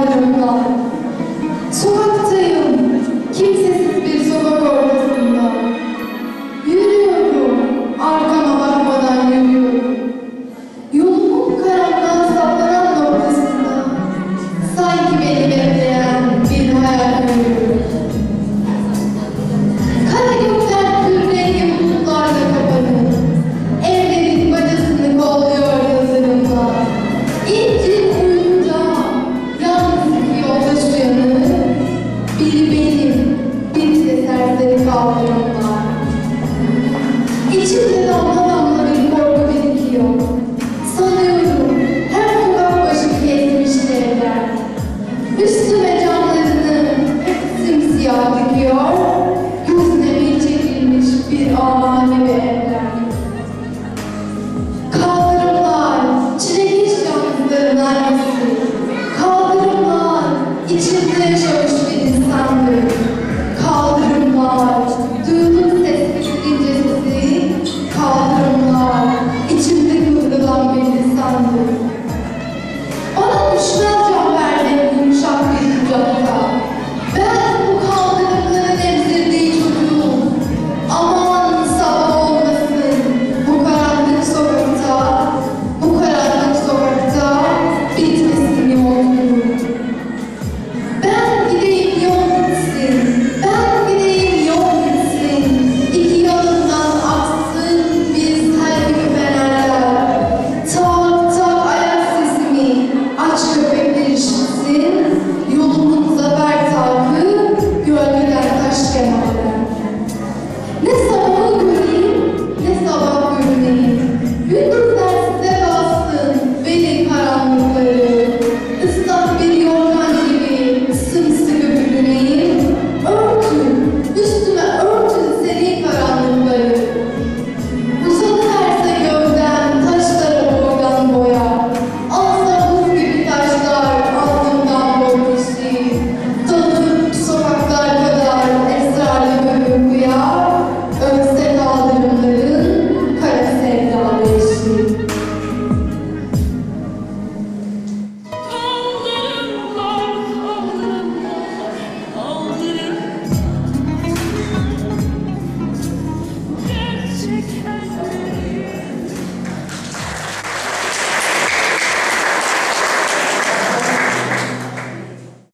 karanlıkta. Sokaktayım, kimsesiz bir sokak ortasında. Yürüyorum, arkam bakmadan yürüyorum. Yolumun karanlığa saplanan noktasında. Sanki beni bekleyen bir hayal. Thank you.